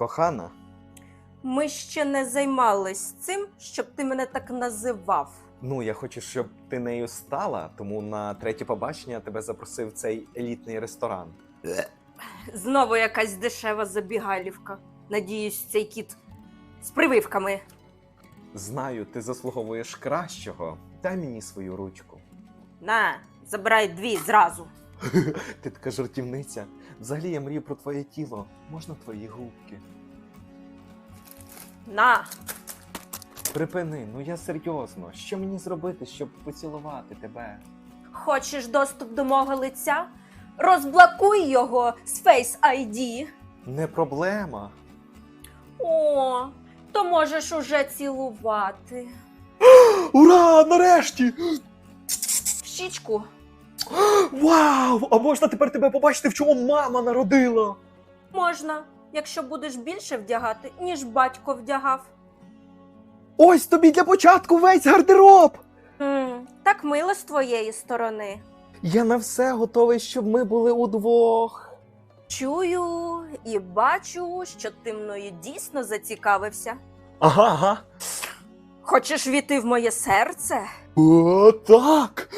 Кохана, Ми ще не займались цим, щоб ти мене так називав. ну я хочу, щоб ти нею стала, тому на третє побачення тебе запросив цей елітний ресторан. Знову якась дешева забігалівка. Надіюсь, цей кіт з прививками. Знаю, ти заслуговуєш кращого. Дай мені свою ручку. На, забирай дві зразу. Ти така жартівниця. Взагалі я мрію про твоє тіло. Можна твої губки? На. Припини, ну я серйозно. Що мені зробити, щоб поцілувати тебе? Хочеш доступ до мого лиця? Розблокуй його з Face ID. Не проблема. О, то можеш уже цілувати. Ура! Нарешті! В щічку. Вау! А можна тепер тебе побачити, в чому мама народила? Можна, якщо будеш більше вдягати, ніж батько вдягав. Ось тобі для початку весь гардероб! М, так мило з твоєї сторони. Я на все готовий, щоб ми були удвох. Чую і бачу, що ти мною дійсно зацікавився. Ага, ага. Хочеш війти в моє серце? О, так.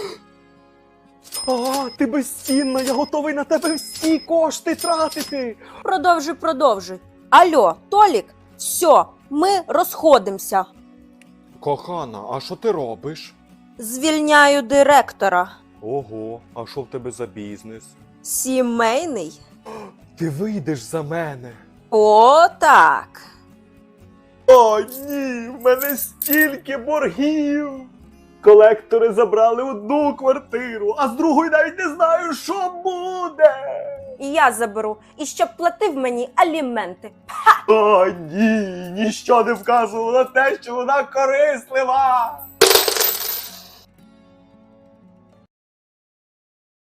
А, ти безцінна, я готовий на тебе всі кошти тратити. Продовжуй, продовжуй. Альо, Толік, все, ми розходимося. Кохана, а що ти робиш? Звільняю директора. Ого, а що в тебе за бізнес? Сімейний? Ти вийдеш за мене. О, так. О, ні, в мене стільки боргів. Колектори забрали одну квартиру, а з другої навіть не знаю, що буде. І я заберу. І щоб платив мені аліменти. О, ні, ніщо не вказувало на те, що вона корислива.